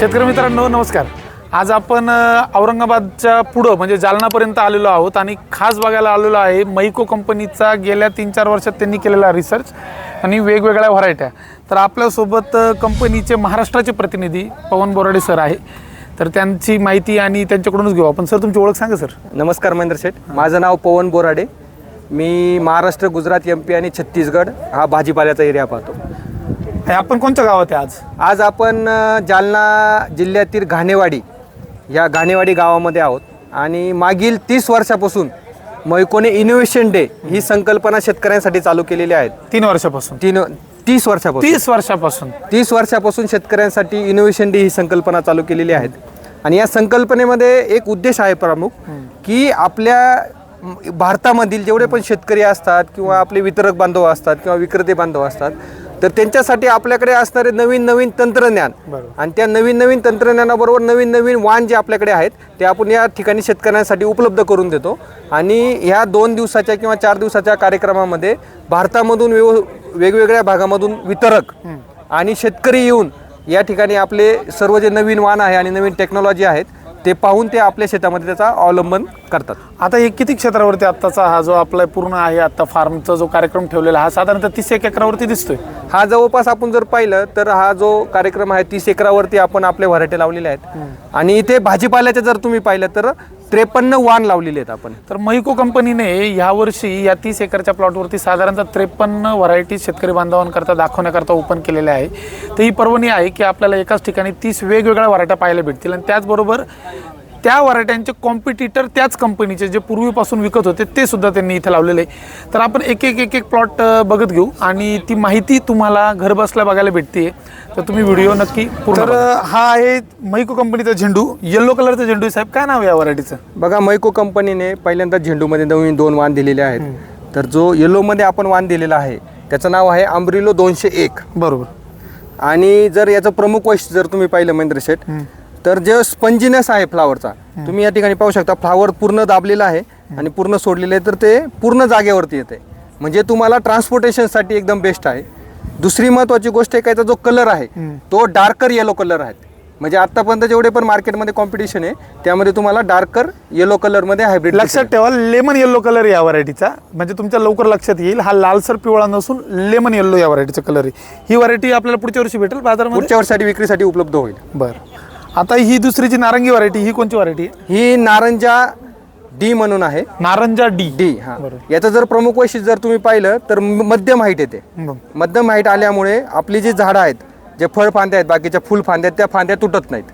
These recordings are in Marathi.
शेतकरी मित्रांनो नमस्कार. आज आपण औरंगाबादच्या पुढं म्हणजे जालनापर्यंत आलेलो आहोत आणि खास बघायला आलेलो आहे मैको कंपनीचा गेल्या तीन चार वर्षात त्यांनी केलेला रिसर्च आणि वेगवेगळ्या व्हरायट्या तर आपल्यासोबत कंपनीचे महाराष्ट्राचे प्रतिनिधी पवन बोराडे सर आहे. तर त्यांची माहिती आणि त्यांच्याकडूनच घेऊ आपण. सर तुमची ओळख सांगा सर नमस्कार महेंद्र शेठ. माझं नाव पवन बोराडे. मी महाराष्ट्र गुजरात एम पी आणि छत्तीसगड हा भाजीपाल्याचा एरिया पाहतो. आपण कोणत्या गावात आहे आज? आज आपण अ, जालना जिल्ह्यातील घाणेवाडी या घाणेवाडी गावामध्ये आहोत. आणि मागील तीस वर्षापासून मैकोने इनोव्हेशन डे ही संकल्पना शेतकऱ्यांसाठी चालू केलेली आहे. तीन वर्षापासून? तीन तीस वर्षापासून. तीस वर्षापासून. तीस वर्षापासून शेतकऱ्यांसाठी इनोव्हेशन डे ही संकल्पना चालू केलेली आहेत आणि या संकल्पनेमध्ये एक उद्देश आहे प्रमुख की आपल्या म, भारतामधील जेवढे पण शेतकरी असतात किंवा आपले वितरक बांधव असतात किंवा विक्रेते बांधव असतात तर त्यांच्यासाठी आपल्याकडे असणारे नवीन नवीन तंत्रज्ञान. आणि त्या नवीन नवीन तंत्रज्ञानाबरोबर नवीन नवीन वाण जे आपल्याकडे आहेत ते आपण या ठिकाणी शेतकऱ्यांसाठी उपलब्ध करून देतो आणि ह्या दोन दिवसाच्या किंवा चार दिवसाच्या कार्यक्रमामध्ये भारतामधून व्यव वेगवेगळ्या भागामधून वितरक आणि शेतकरी येऊन या ठिकाणी आपले सर्व जे नवीन वाण आहे आणि नवीन टेक्नॉलॉजी आहेत ते पाहून ते आपल्या शेतामध्ये त्याचा अवलंबन करतात. आता हे किती क्षेत्रावरती आत्ताचा हा जो आपला पूर्ण आहे आता फार्मचा जो कार्यक्रम ठेवलेला हा साधारणतः तीस एक एकरावरती दिसतोय? हा जवळपास आपण जर पाहिलं तर हा जो कार्यक्रम आहे तीस एकरावरती आपण आपले व्हरायटी लावलेल्या आहेत. आणि इथे भाजीपाल्याचे जर तुम्ही पाहिलं तर त्रेपन्न वाण लावलेले आहेत आपण. तर मैको कंपनीने यावर्षी या तीस एकरच्या प्लॉटवरती साधारणतः त्रेपन्न व्हरायटी शेतकरी बांधवांकरता दाखवण्याकरता ओपन केलेल्या आहे. तर ही पर्वणी आहे की आपल्याला एकाच ठिकाणी तीस वेगवेगळ्या व्हरायट्या पाहायला भेटतील आणि त्याचबरोबर त्या व्हरायट्यांचे कॉम्पिटिटर त्याच कंपनीचे जे पूर्वीपासून विकत होते ते सुद्धा त्यांनी इथे लावलेले आहे. तर आपण एक एक एक एक प्लॉट बघत घेऊ आणि ती माहिती तुम्हाला घरबसल्या बघायला भेटते तर तुम्ही व्हिडिओ नक्की तर हा आहे मैको कंपनीचा झेंडू येलो कलरचा झेंडू आहे. साहेब. काय नाव आहे या व्हरायटीचं बघा मैको कंपनीने पहिल्यांदा झेंडूमध्ये नवीन दोन वाण दिलेले आहेत. तर जो येलोमध्ये आपण वाण दिलेला आहे त्याचं नाव आहे अम्ब्रिलो दोनशे एक. बरोबर. आणि जर याचं प्रमुख वैशिष्ट्य जर तुम्ही पाहिलं महेंद्र शेठ तर जे स्पंजिनेस आहे फ्लावरचा तुम्ही या ठिकाणी पाहू शकता फ्लावर पूर्ण दाबलेला आहे आणि पूर्ण सोडलेलं आहे तर ते पूर्ण जागेवरती येते. म्हणजे तुम्हाला ट्रान्सपोर्टेशनसाठी एकदम बेस्ट आहे. दुसरी महत्वाची गोष्ट आहे का याचा जो कलर आहे तो डार्कर येलो कलर आहे. म्हणजे आतापर्यंत जेवढे पण मार्केटमध्ये कॉम्पिटिशन आहे त्यामध्ये तुम्हाला डार्कर येलो कलरमध्ये हायब्रिड लक्षात ठेवा लेमन येल्लो कलर या व्हरायटीचा म्हणजे तुमच्या लवकर लक्षात येईल हा लालसर पिवळा नसून लेमन येल्लो या व्हरायटीचा कलर आहे. ही व्हरायटी आपल्याला पुढच्या वर्षी भेटेल बाजारामध्ये? पुढच्या वर्षासाठी विक्रीसाठी उपलब्ध होईल. बरं. आता ही दुसरी जी नारंगी व्हरायटी ही कोणती व्हरायटी आहे? ही नारंजा डी म्हणून आहे. नारंजा डी. डी हा. याचं जर प्रमुख वैशिष्ट्य जर तुम्ही पाहिलं तर म- मध्यम हाईट येते. मध्यम हाईट आल्यामुळे आपली जी झाडं आहेत जे फळ फांद्या आहेत बाकीच्या फुल फांद्या आहेत, त्या फांद्या तुटत नाहीत.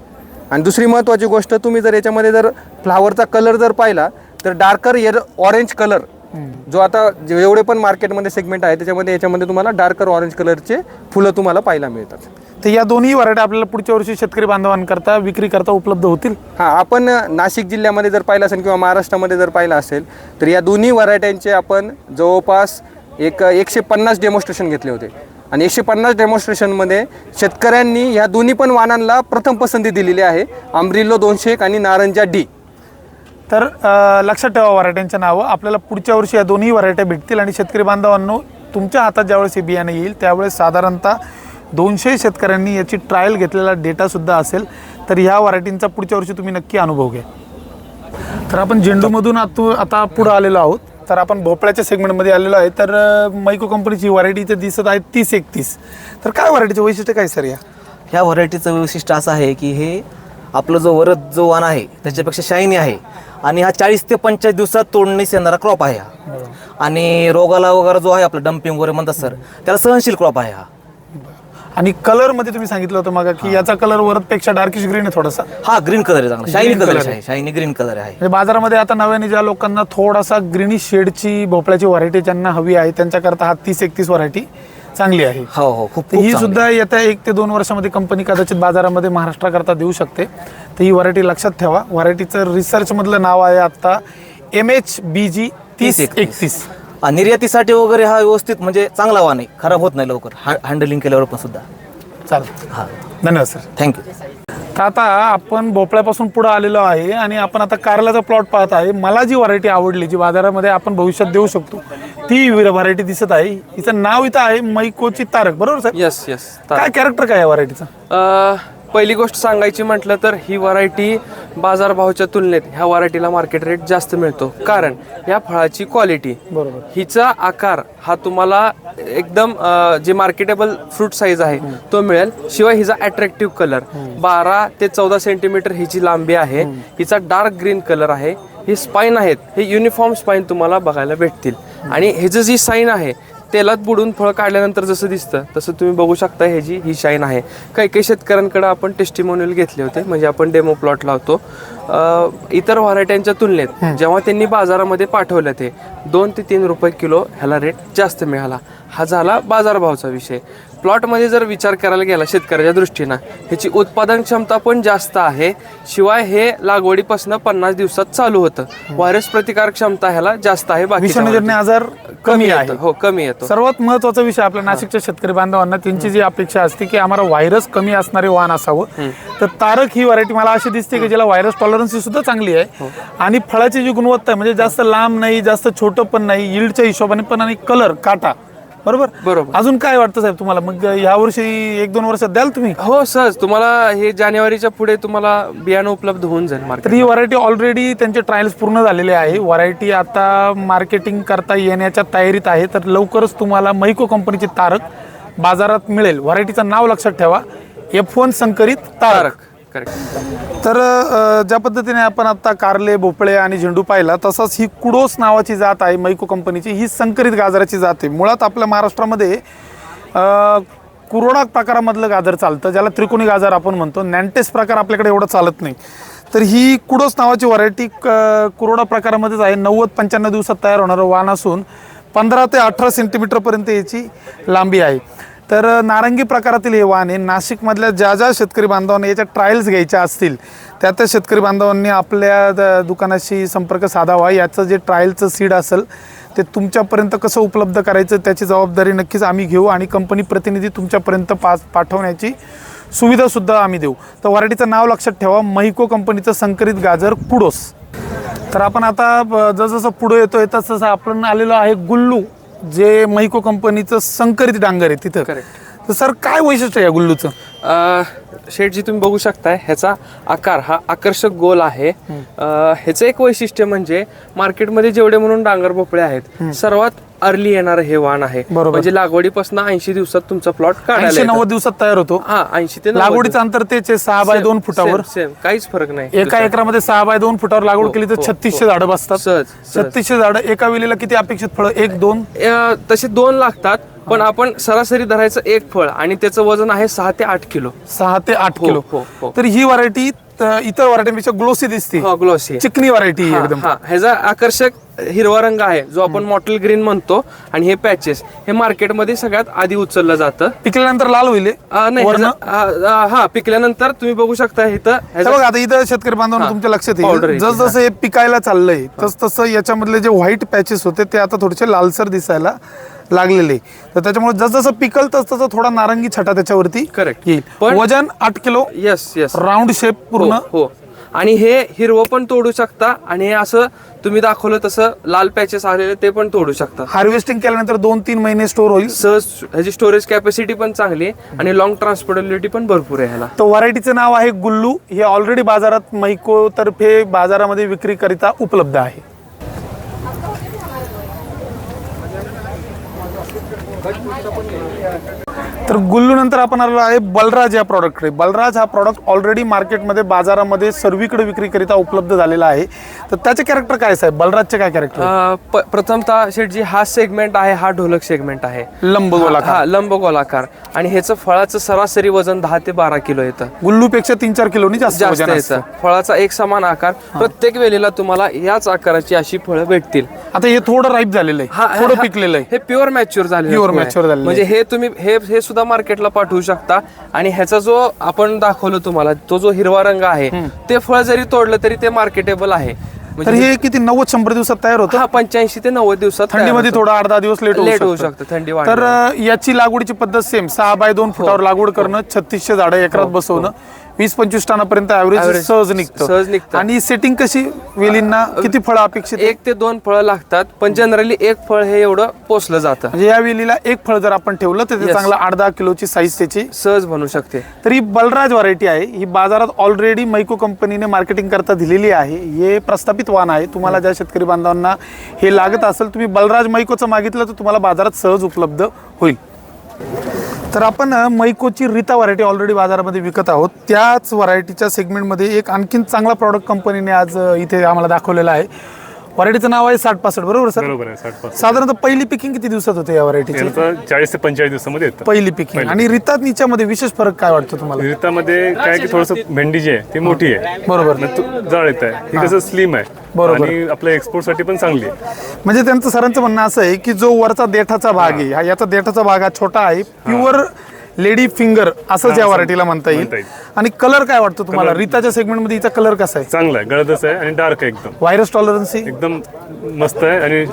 आणि दुसरी महत्त्वाची गोष्ट तुम्ही जर याच्यामध्ये जर फ्लावरचा कलर जर पाहिला तर डार्कर येर ऑरेंज कलर जो आता जे- जेवढे पण मार्केटमध्ये सेगमेंट आहे त्याच्यामध्ये याच्यामध्ये तुम्हाला डार्कर ऑरेंज कलरचे फुलं तुम्हाला पाहायला मिळतात. तर या दोन्ही व्हरायटी आपल्याला पुढच्या वर्षी शेतकरी बांधवांकरता विक्री करता उपलब्ध होतील? हां आपण नाशिक जिल्ह्यामध्ये जर पाहिलं असेल किंवा महाराष्ट्रामध्ये जर पाहिलं असेल तर या दोन्ही व्हरायट्यांचे आपण जवळपास एक एकशे पन्नास डेमॉन्स्ट्रेशन घेतले होते. आणि एकशे पन्नास डेमॉन्स्ट्रेशनमध्ये शेतकऱ्यांनी ह्या दोन्ही पण वाहनांना प्रथम पसंती दिलेली आहे अमरिल्लो दोनशे एक आणि नारंजा डी. तर अ, लक्षात ठेवा व्हरायट्यांच्या नावं आपल्याला पुढच्या वर्षी या दोन्ही व्हरायट्या भेटतील आणि शेतकरी बांधवांनो तुमच्या हातात ज्यावेळेस हे बियाणं येईल त्यावेळेस साधारणतः दोनशे शेतकऱ्यांनी याची ट्रायल घेतलेला डेटासुद्धा असेल तर ह्या व्हरायटींचा पुढच्या वर्षी तुम्ही नक्की अनुभव घ्या. तर आपण झेंडूमधून आतू आता पुढं आलेलो आहोत. तर आपण भोपळ्याच्या सेगमेंटमध्ये आलेलो आहे. तर मैको कंपनीची व्हरायटी इथे दिसत आहे तीस एकतीस. तर काय व्हरायटीचं वैशिष्ट्य काय सर या? ह्या व्हरायटीचं वैशिष्ट्य असं आहे की हे आपलं जो वरद जो वाण आहे त्याच्यापेक्षा शाईनी आहे. आणि हा चाळीस ते पंचेचाळीस दिवसात तोडणीस येणारा क्रॉप आहे हा. आणि रोगाला वगैरे जो आहे आपलं डम्पिंग वगैरे म्हणतात सर त्याला सहनशील क्रॉप आहे हा. आणि कलरमध्ये तुम्ही सांगितलं होतं मग की याचा कलर वरदपेक्षा डार्किश ग्रीन आहे थोडासा. हा ग्रीन कलर आहे चांगला. शाईनी Green कलर आहे. शाईनी ग्रीन कलर आहे. म्हणजे बाजारामध्ये आता नव्याने ज्या लोकांना थोडासा ग्रीनिश शेडची भोपळ्याची व्हरायटी ज्यांना हवी आहे त्यांच्याकरता हा तीस एकतीस व्हरायटी चांगली आहे. हो हो. खूप तर ही चांगली सुद्धा येत्या एक ते दोन वर्षामध्ये कंपनी कदाचित बाजारामध्ये महाराष्ट्राकरता देऊ शकते. तर ही व्हरायटी लक्षात ठेवा. व्हरायटीचं रिसर्च मधलं नाव आहे आता एम एच बी जी तीस 30 एकतीस. आणि निर्यातीसाठी वगैरे हा व्यवस्थित म्हणजे चांगला वाण आहे. खराब होत नाही लवकर. हँडलिंग केल्यावर पण सुद्धा. चालेल. हा. धन्यवाद सर थँक्यू तर आता आपण भोपळ्यापासून पुढे आलेलो आहे आणि आपण आता कारल्याचा प्लॉट पाहत आहे. मला जी व्हरायटी आवडली जी बाजारामध्ये आपण भविष्यात देऊ शकतो ती व्हरायटी दिसत आहे. हिचं नाव इथं आहे मैकोची तारक. बरोबर सर येस येस काय कॅरेक्टर काय आहे व्हरायटीचं पहिली गोष्ट सांगायची म्हटलं तर ही व्हरायटी बाजारभावाच्या तुलनेत ह्या व्हरायटीला मार्केट रेट जास्त मिळतो. कारण या फळाची क्वालिटी बरोबर. हिचा आकार हा तुम्हाला एकदम अ, जे मार्केटेबल फ्रूट साईज आहे तो मिळेल. शिवाय हिचा अट्रॅक्टिव्ह कलर बारा ते चौदा सेंटीमीटर हिची लांबी आहे. हिचा डार्क ग्रीन कलर आहे. ही स्पाईन आहेत. हे युनिफॉर्म स्पाईन तुम्हाला बघायला भेटतील. आणि ह्याचं जी साईन आहे तेलात बुडून फळ काढल्यानंतर जसं दिसतं तसं तुम्ही बघू शकता ह्याची ही शाईन आहे. काही काही शेतकऱ्यांकडे आपण टेस्टिमोनियल घेतले होते म्हणजे आपण डेमो प्लॉट लावतो. इतर व्हरायट्यांच्या तुलनेत जेव्हा त्यांनी बाजारामध्ये पाठवलं ते दोन ते तीन रुपये किलो ह्याला रेट जास्त मिळाला. हा झाला बाजारभावाचा विषय. प्लॉटमध्ये जर विचार करायला गेला शेतकऱ्याच्या दृष्टीनं ह्याची उत्पादन क्षमता पण जास्त आहे. शिवाय हे लागवडीपासून पन्नास दिवसात चालू होतं. व्हायरस प्रतिकार क्षमता ह्याला जास्त आहे बाकी आजार कमी आहे हो कमी येतो. सर्वात महत्त्वाचा विषय आपल्या नाशिकच्या शेतकरी बांधवांना त्यांची जी अपेक्षा असते की आम्हाला व्हायरस कमी असणारे वाहन असावं. तर तारक ही व्हरायटी मला अशी दिसते की ज्याला व्हायरस टॉलरन्स सुद्धा चांगली आहे. आणि फळाची जी गुणवत्ता आहे म्हणजे जास्त लांब नाही जास्त छोटं पण नाही यील्डच्या हिशोबाने पण आणि कलर काटा. बरोबर? बरोबर. अजून काय वाटतं साहेब तुम्हाला? मग ह्या वर्षी एक दोन वर्षात द्याल तुम्ही? हो सहज. तुम्हाला हे जानेवारीच्या पुढे तुम्हाला बियाणं उपलब्ध होऊन जाईल मार्केट तर ही व्हरायटी ऑलरेडी त्यांचे ट्रायल्स पूर्ण झालेले आहे. व्हरायटी आता मार्केटिंग करता येण्याच्या तयारीत आहे. तर लवकरच तुम्हाला मैको कंपनीची तारक बाजारात मिळेल. व्हरायटीचं नाव लक्षात ठेवा. एफ वन संकरित तारक. करेक्ट तर ज्या पद्धतीने आपण आता कारले भोपळे आणि झेंडू पाहिला तसंच ही कुडोस नावाची जात आहे मैको कंपनीची. ही संकरित गाजराची जात आहे. मुळात आपल्या महाराष्ट्रामध्ये कुरोडाक कुरोडा प्रकारामधलं गाजर चालतं ज्याला त्रिकोणी गाजर आपण म्हणतो. नॅन्टेस प्रकार आपल्याकडे एवढं चालत नाही. तर ही कुडोस नावाची व्हरायटी क कुरोडा प्रकारामध्येच आहे. नव्वद पंच्याण्णव दिवसात तयार होणारं वाण असून पंधरा ते अठरा सेंटीमीटरपर्यंत याची लांबी आहे. तर नारंगी प्रकारातील हे वाहन आहे. नाशिकमधल्या ज्या ज्या शेतकरी बांधवांना याच्या ट्रायल्स घ्यायच्या असतील त्या त्या शेतकरी बांधवांनी आपल्या द- दुकानाशी संपर्क साधावा. याचं जे ट्रायलचं सीड असेल ते तुमच्यापर्यंत कसं उपलब्ध करायचं त्याची जबाबदारी नक्कीच आम्ही घेऊ आणि कंपनी प्रतिनिधी तुमच्यापर्यंत पास पाठवण्याची सुविधासुद्धा आम्ही देऊ. तर वराठीचं नाव लक्षात ठेवा. महिको कंपनीचं संकरित गाजर कुडोस. तर आपण आता ब- जसजसं पुढे येतोय तसं आपण आलेलो आहे गुल्लू. जे महिको कंपनीचं संकरित डांगर आहे तिथं. Correct. तर सर काय वैशिष्ट्य आहे या गुल्लूचं? शेटजी तुम्ही बघू शकताय ह्याचा आकार हा आकर्षक गोल आहे. अं, ह्याचं एक वैशिष्ट्य म्हणजे मार्केटमध्ये जेवढे म्हणून डांगर भोपळे आहेत सर्वात अर्ली येणारं हे वाण आहे. म्हणजे लागवडीपासून ऐंशी दिवसात तुमचा प्लॉट काढायला. नव्वद दिवसात तयार होतो. हा ऐंशी ते 90 लागवडीचं अंतर तेच आहे सहा बाय दोन फुटावर. सेम काहीच फरक नाही एका एकरामध्ये सहा बाय दोन फुटावर लागवड केली तर हो, छत्तीसशे हो. झाडं बसतात. छत्तीसशे झाडं एका वेळेला किती अपेक्षित फळं? एक दोन? तसे दोन लागतात पण आपण सरासरी धरायचं एक फळ आणि त्याचं वजन आहे सहा ते आठ किलो. सहा ते आठ हो, किलो. हो, हो. तर ही व्हरायटी इतर व्हरायटीपेक्षा ग्लोसी दिसते. हो ग्लॉसी चिकनी व्हरायटी हा, एकदम. हा. ह्याचा आकर्षक हिरवा रंग आहे जो आपण मॉटल ग्रीन म्हणतो आणि हे पॅचेस हे मार्केटमध्ये सगळ्यात आधी उचललं जातं. पिकल्यानंतर लाल होईल हे. अं, नाही वरनं- ह्याचं- अं, हा पिकल्यानंतर तुम्ही बघू शकता इथं हे ह्याचं- बघा आता इथं शेतकरी बांधवांना हा. तुमच्या लक्षात Powder येईल येते, जस जसं हे पिकायला चाललंय तस तसं याच्यामधले जे व्हाईट पॅचेस होते ते आता थोडेसे लालसर दिसायला लागलेले तर त्याच्यामुळे जस जसं पिकल तस तसं थोडा नारंगी छटा त्याच्यावरती Correct. येईल. पण- वजन आठ kilo yes yes round shape पूर्ण. हो. हो. आणि हे हिरवं पण तोडू शकता आणि हे असं तुम्ही दाखवलं तसं लाल पॅचेस आलेले ते पण तोडू शकता. हार्वेस्टिंग केल्यानंतर दोन तीन महिने स्टोर होईल. सहज ह्याची स्टोरेज कॅपॅसिटी पण चांगली आहे आणि लॉंग ट्रान्सपोर्टेबिलिटी पण भरपूर आहे ह्याला. तर व्हरायटीचं नाव आहे गुल्लू. हे ऑलरेडी बाजारात मैको तर्फे बाजारामध्ये विक्रीकरिता उपलब्ध आहे. 哎，你好。तर गुल्लू नंतर आपण आलेलो आहे बलराज या प्रॉडक्टकडे बलराज हा प्रॉडक्ट ऑलरेडी मार्केटमध्ये बाजारामध्ये सर्वीकडे विक्रीकरिता उपलब्ध झालेला आहे. तर त्याचे कॅरेक्टर काय साहेब? बलराजचे काय कॅरेक्टर प्रथमतः शेठजी हा सेगमेंट आहे हा ढोलक सेगमेंट आहे. लंब गोलाकार. हा लंब गोलाकार आणि ह्याचं फळाचं सरासरी वजन दहा ते बारा किलो येतं. गुल्लूपेक्षा तीन चार किलोनी जास्त जास्त येतं. फळाचा एक समान आकार. प्रत्येक वेळेला तुम्हाला याच आकाराची अशी फळं भेटतील. आता हे थोडं राईप झालेलं आहे. थोडं हा- पिकलेलं आहे. हे प्युअर मॅच्युअर झाले Pure mature झालेलं म्हणजे हे तुम्ही हे हे सुद्धा मार्केटला पाठवू शकता. आणि ह्याचा जो आपण दाखवलं तुम्हाला तो जो हिरवा रंग आहे ते फळ जरी तोडलं तरी ते मार्केटेबल आहे. तर म्हणजे हे किती नव्वद शंभर दिवसात तयार होतं? हा पंच्याऐंशी ते नव्वद दिवसात थंडीमध्ये. थोडं आठ दहा दिवस लेट लेट होऊ शकतं. थंडी तर याची लागवडीची पद्धत सेम सहा बाय दोन फुटावर लागवड करणं छत्तीसशे झाडं एकरात बसवणं. वीस पंचवीस टनापर्यंत ऍव्हरेज सहज निघतं. सहज निघतं. आणि सेटिंग कशी वेलींना? किती फळं अपेक्षित? एक ते दोन फळं लागतात पण जनरली एक फळ हे एवढं पोचलं जातं. म्हणजे या वेलीला एक फळ जर आपण ठेवलं तर ते. चांगलं आठ दहा किलोची साईज त्याची सहज बनू शकते. तर ही बलराज व्हरायटी आहे. ही बाजारात ऑलरेडी मैको कंपनीने मार्केटिंग करता दिलेली आहे. हे प्रस्थापित वाहन आहे. तुम्हाला ज्या शेतकरी बांधवांना हे लागत असेल तुम्ही बलराज मैकोचं मागितलं तर तुम्हाला बाजारात सहज उपलब्ध होईल. तर आपण मैकोची रीता व्हरायटी ऑलरेडी बाजारामध्ये विकत आहोत. त्याच व्हरायटीच्या सेगमेंटमध्ये एक आणखीन चांगला प्रॉडक्ट कंपनीने आज इथे आम्हाला दाखवलेला आहे. व्हरायटीचं नाव आहे साठ पासष्ट बरोबर सर? बरोबर आहे साठ पाच साधारणतः पहिली पिकिंग किती दिवसात होते या व्हरायटीची चाळीस ते पंचेचाळीस दिवसामध्ये येतं. पहिली पिकिंग आणि रितात निच्यामध्ये विशेष फरक काय वाटतो तुम्हाला? रितामध्ये काय की थोडस भेंडी जी आहे ती मोठी आहे. बरोबर. तो जाळ येत आहे. ही कसं स्लिम आहे. बरोबर. आणि आपल्या एक्सपोर्टसाठी पण चांगली आहे. म्हणजे त्यांचं सरांचं म्हणणं असं आहे की जो वरचा देठाचा भाग आहे हा याचा देठाचा भाग हा छोटा आहे प्युअर लेडी फिंगर असंच या व्हरायटीला म्हणता येईल. म्हणता येईल. आणि कलर काय वाटतो तुम्हाला? रीताच्या सेगमेंटमध्ये हिचा कलर कसा आहे? चांगला आहे गळदच आहे आणि डार्क आहे एकदम. व्हायरस टॉलरन्सी एकदम मस्त आहे आणि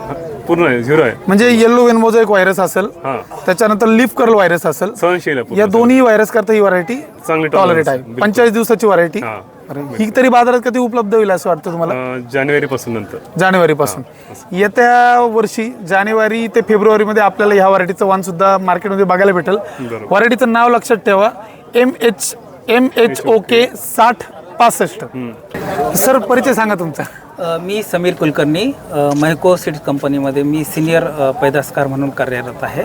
पूर्ण आहे झिरो आहे. म्हणजे येल्लो वेनमोजा एक व्हायरस असेल हा. त्याच्यानंतर लिफ कर्ल व्हायरस असेल सहनशील आहे या. दोन्ही व्हायरस करता ही व्हरायटी चांगली टॉलरेट tolerance आहे आहे, बिलकुल. पंचेचाळीस दिवसाची व्हरायटी हा. ही तरी बाजारात कधी उपलब्ध होईल असं वाटतं तुम्हाला? जानेवारी पासून नंतर. जानेवारी पासून येत्या वर्षी जानेवारी ते फेब्रुवारी मध्ये आपल्याला ह्या व्हरायटीचं वाण सुद्धा मार्केटमध्ये बघायला भेटेल. व्हरायटीचं नाव लक्षात ठेवा. M H M H O K साठ पासष्ट. सर परिचय सांगा तुमचा. अ, मी समीर कुलकर्णी. अ, महको सीड्स कंपनीमध्ये मी सिनियर अ, पैदासकार म्हणून कार्यरत आहे.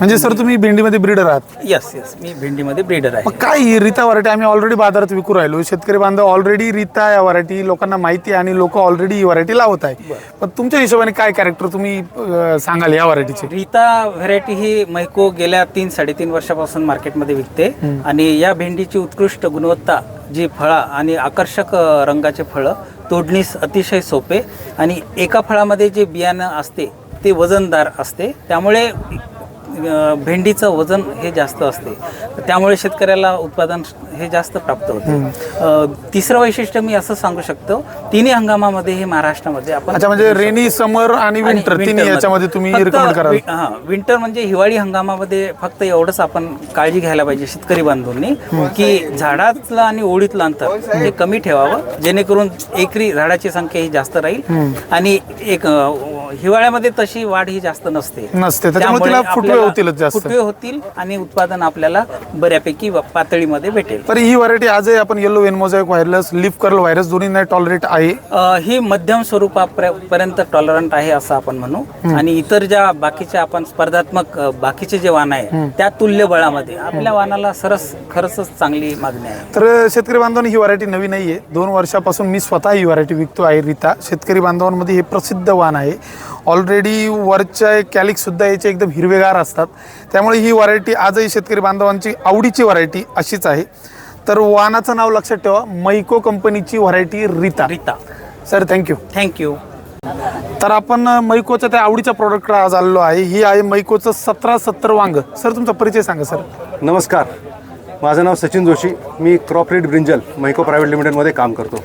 म्हणजे सर तुम्ही भेंडीमध्ये ब्रीडर आहात. यस यस मी भेंडीमध्ये ब्रीडर आहे. मग काय ही रीता व्हरायटी आम्ही ऑलरेडी बाजारात विकू राहिलो. शेतकरी बांधव ऑलरेडी रीता या व्हरायटी लोकांना माहिती आहे आणि लोक ऑलरेडी ही व्हरायटी लावत आहे. पण तुमच्या हिशोबाने काय कॅरेक्टर तुम्ही अं, सांगाल या व्हरायटीचे रीता व्हरायटी ही महको गेल्या तीन साडेतीन वर्षापासून मार्केटमध्ये विकते. आणि या भेंडीची उत्कृष्ट गुणवत्ता जी फळं आणि आकर्षक अ, रंगाचे फळं तोडणीस अतिशय सोपे. आणि एका फळामध्ये जे बियाणं असते ते वजनदार असते. त्यामुळे भेंडीचं वजन हे जास्त असते. त्यामुळे शेतकऱ्याला उत्पादन हे जास्त प्राप्त होते. तिसरं वैशिष्ट्य मी असं सांगू शकतो तिन्ही हंगामामध्ये हे महाराष्ट्रामध्ये आपण अच्छा म्हणजे रेनी समर आणि विंटर तिन्ही याच्यामध्ये मध्ये. तुम्ही रिकमेंड कराल. हा विंटर म्हणजे हिवाळी हंगामामध्ये फक्त एवढंच आपण काळजी घ्यायला पाहिजे शेतकरी बांधवांनी की झाडातलं आणि ओढीतलं अंतर हे कमी ठेवावं जेणेकरून एकरी झाडाची संख्या ही जास्त राहील आणि एक हिवाळ्यामध्ये तशी वाढ ही जास्त नसते. नसते. त्याच्यामुळे तिला फुटवे होतीलच जास्त. फुटवे होतील आणि उत्पादन आपल्याला बऱ्यापैकी व- पातळीमध्ये भेटेल. तर ही व्हरायटी आजही आपण yellow vein mosaic virus leaf curl virus दोन्ही नाही टॉलरेट आहे. अ, ही मध्यम स्वरूपापर्यंत टॉलरंट आहे असं आपण म्हणू. आणि इतर ज्या बाकीच्या आपण स्पर्धात्मक अ, बाकीचे जे वाहन आहे त्या तुल्य बळामध्ये आपल्या वाहनाला सरस खरंच चांगली मागणी आहे. तर शेतकरी बांधवांनी ही व्हरायटी नवी नाही आहे दोन वर्षापासून मी स्वतः ही व्हरायटी विकतो आहे रीता शेतकरी बांधवांमध्ये हे प्रसिद्ध वाण आहे. ऑलरेडी वरच्या कॅलिक सुद्धा याचे एकदम हिरवेगार असतात. त्यामुळे ही व्हरायटी आजही शेतकरी बांधवांची आवडीची व्हरायटी अशीच आहे. तर वाहनाचं नाव लक्षात ठेवा मैको कंपनीची variety Rita. Rita. Sir thank you thank you तर आपण मैकोच्या त्या आवडीच्या प्रोडक्टकडे आज आलेलो आहे. ही आहे मैकोचं सतरा सत्तर वांग. सर तुमचा परिचय सांगा सर. नमस्कार. माझं नाव सचिन जोशी. मी crop red brinjal Mahyco private लिमिटेडमध्ये काम करतो.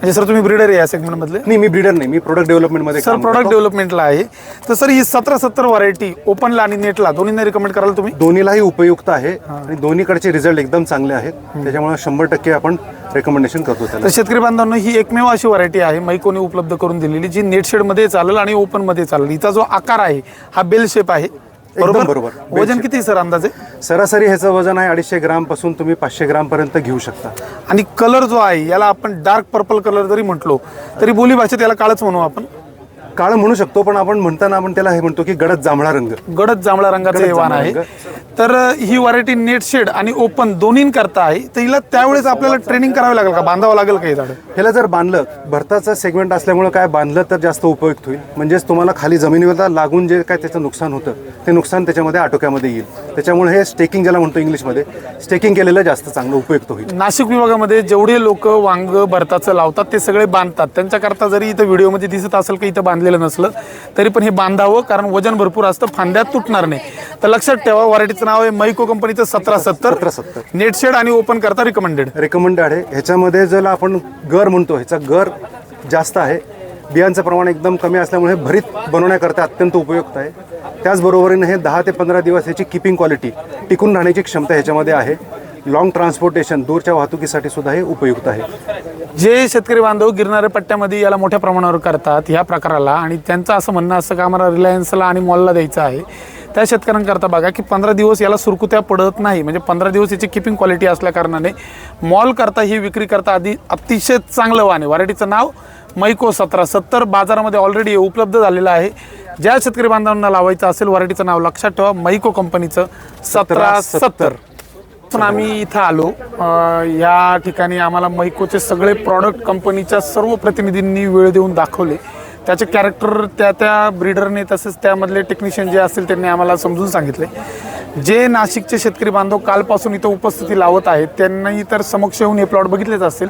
म्हणजे सर तुम्ही ब्रिडर आहे या सेगमेंटमधले नाही मी ब्रीडर नाही मी प्रोडक्ट डेव्हलपमेंटमध्ये सर काम प्रॉडक्ट डेव्हलपमेंटला आहे. तर सर ही सतरा सत्तर व्हरायटी ओपनला आणि नेटला दोन्हींना रिकमेंड कराल तुम्ही? दोन्हीलाही उपयुक्त आहे आणि दोन्हीकडचे रिझल्ट एकदम चांगले आहेत. त्याच्यामुळे शंभर टक्के आपण रेकमेंडेशन करतो त्याला. तर शेतकरी बांधवांनो ही एकमेव अशी व्हरायटी आहे मैकोने उपलब्ध करून दिलेली जी नेट शेडमध्ये चालेल आणि ओपनमध्ये चालेल. हिचा जो आकार आहे हा बेल शेप आहे. एकदम बरोबर. Bell वजन. किती सर अंदाजे सरासरी ह्याचं वजन आहे अडीचशे ग्रामपासून तुम्ही पाचशे ग्राम पर्यंत घेऊ शकता आणि कलर जो आहे याला आपण डार्क पर्पल कलर जरी म्हटलो तरी बोली भाषेत याला काळच म्हणू आपण काळ म्हणू शकतो पण आपण म्हणताना आपण त्याला हे म्हणतो की गडद जांभळा रंग. गडद जांभळा रंगाचं हे वाण आहे. तर ही व्हरायटी नेट शेड आणि ओपन दोन्ही करता आहे. तर हिला त्यावेळेस आपल्याला ट्रेनिंग करावी लागेल का? बांधावं लागेल का हे झाड? ह्याला जर बांधलं भरताचं सेगमेंट असल्यामुळे काय बांधलं तर जास्त उपयुक्त होईल. म्हणजेच तुम्हाला खाली जमिनीवर लागून जे काय त्याचं नुकसान होतं ते नुकसान त्याच्यामध्ये आटोक्यामध्ये येईल. त्याच्यामुळे हे स्टेकिंग ज्याला म्हणतो इंग्लिशमध्ये स्टेकिंग केलेलं जास्त चांगलं उपयुक्त होईल. नाशिक विभागामध्ये जेवढे लोक वांग भरताचं लावतात ते सगळे बांधतात. त्यांच्याकरता जरी इथं व्हिडिओमध्ये दिसत असेल की इथं बांधलेलं नसलं तरी पण हे बांधावं कारण वजन भरपूर असतं फांद्यात तुटणार नाही. तर लक्षात ठेवा व्हरायटीचं नाव आहे मैको कंपनीचं सतरा सत्तर. 1770. नेट शेड आणि ओपन करता रिकमेंडेड रेकमेंडेड आहे. ह्याच्यामध्ये जर आपण गर म्हणतो ह्याचा गर जास्त आहे बियांचं प्रमाण एकदम कमी असल्यामुळे भरीत बनवण्याकरता अत्यंत उपयुक्त आहे. त्याचबरोबरीने हे दहा ते पंधरा दिवस ह्याची किपिंग क्वालिटी टिकून राहण्याची क्षमता ह्याच्यामध्ये आहे. लॉंग ट्रान्सपोर्टेशन दूरच्या वाहतुकीसाठी सुद्धा हे उपयुक्त आहे. जे शेतकरी बांधव गिरणाऱ्या पट्ट्यामध्ये याला मोठ्या प्रमाणावर करतात ह्या प्रकाराला आणि त्यांचं असं म्हणणं असं का आम्हाला रिलायन्सला आणि मॉलला द्यायचं आहे. त्या शेतकऱ्यांकरता बघा की पंधरा दिवस याला सुरकुत्या पडत नाही. म्हणजे पंधरा दिवस याची किपिंग क्वालिटी असल्या कारणाने मॉल करता ही विक्री करता आधी अतिशय चांगलं वाण आहे. व्हरायटीचं नाव मैको सतरा. सत्तर बाजारामध्ये ऑलरेडी उपलब्ध झालेलं आहे. ज्या शेतकरी बांधवांना लावायचं असेल व्हरायटीचं नाव लक्षात ठेवा. मैको कंपनीचं सतरा सत्तर. पण आम्ही इथं आलो. या ठिकाणी आम्हाला मैकोचे सगळे प्रॉडक्ट कंपनीच्या सर्व प्रतिनिधींनी वेळ देऊन दाखवले. त्याचे कॅरेक्टर त्या त्या ब्रीडरने तसेच त्यामधले टेक्निशियन जे असतील त्यांनी आम्हाला समजून सांगितले. जे नाशिकचे शेतकरी बांधव कालपासून इथं उपस्थिती लावत आहेत त्यांनाही तर समक्ष येऊन हे प्लॉट बघितलेच असतील.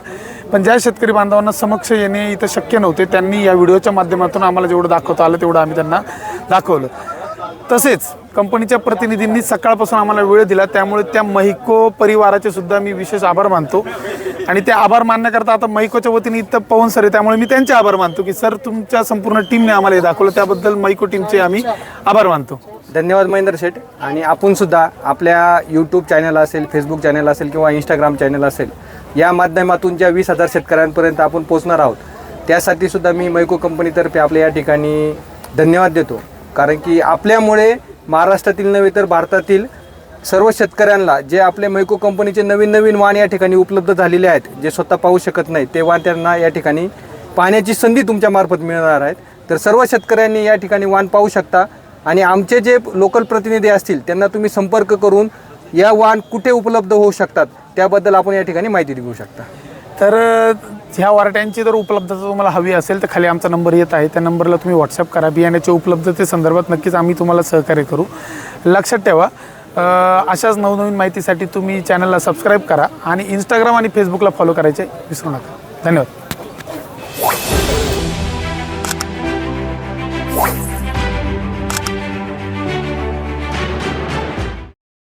पण ज्या शेतकरी बांधवांना समक्ष येणे इथं शक्य नव्हते त्यांनी या व्हिडिओच्या माध्यमातून आम्हाला जेवढं दाखवता आलं तेवढं आम्ही त्यांना दाखवलं. तसेच कंपनीच्या प्रतिनिधींनी सकाळपासून आम्हाला वेळ दिला त्यामुळे त्या महिको परिवाराचे सुद्धा मी विशेष आभार मानतो. आणि ते आभार मानण्याकरता आता महिकोच्या वतीने इथं पवन सर आहे त्यामुळे मी त्यांचे आभार मानतो की सर तुमच्या संपूर्ण टीमने आम्हाला हे दाखवलं. त्याबद्दल महिको टीमचे आम्ही आभार मानतो. धन्यवाद महेंद्र शेठ. आणि आपण सुद्धा आपल्या यूट्यूब चॅनल असेल फेसबुक चॅनल असेल किंवा इंस्टाग्राम चॅनल असेल या माध्यमातून ज्या वीस हजार शेतकऱ्यांपर्यंत आपण पोहोचणार आहोत त्यासाठी सुद्धा मी मैको कंपनीतर्फे आपल्या या ठिकाणी धन्यवाद देतो. कारण की आपल्यामुळे महाराष्ट्रातील नव्हे तर भारतातील सर्व शेतकऱ्यांना जे आपले मैको कंपनीचे नवीन नवीन वाण या ठिकाणी उपलब्ध झालेले आहेत जे स्वतः पाहू शकत नाही ते वाण त्यांना या ठिकाणी पाहण्याची संधी तुमच्या मार्फत मिळणार आहेत. तर सर्व शेतकऱ्यांनी या ठिकाणी वाण पाहू शकता. आणि आमचे जे लोकल प्रतिनिधी असतील त्यांना तुम्ही संपर्क करून या वाण कुठे उपलब्ध होऊ शकतात त्याबद्दल आपण या ठिकाणी माहिती देऊ शकता. तर ह्या वारट्यांची जर उपलब्धता तुम्हाला हवी असेल तर खाली आमचा नंबर येत आहे. त्या नंबरला तुम्ही व्हॉट्सअप करा. बियाण्याच्या उपलब्धतेसंदर्भात नक्कीच आम्ही तुम्हाला सहकार्य करू. लक्षात ठेवा अशाच नवनवीन माहितीसाठी तुम्ही चॅनलला सबस्क्राईब करा आणि इंस्टाग्राम आणि फेसबुकला फॉलो करायचे विसरू नका. धन्यवाद.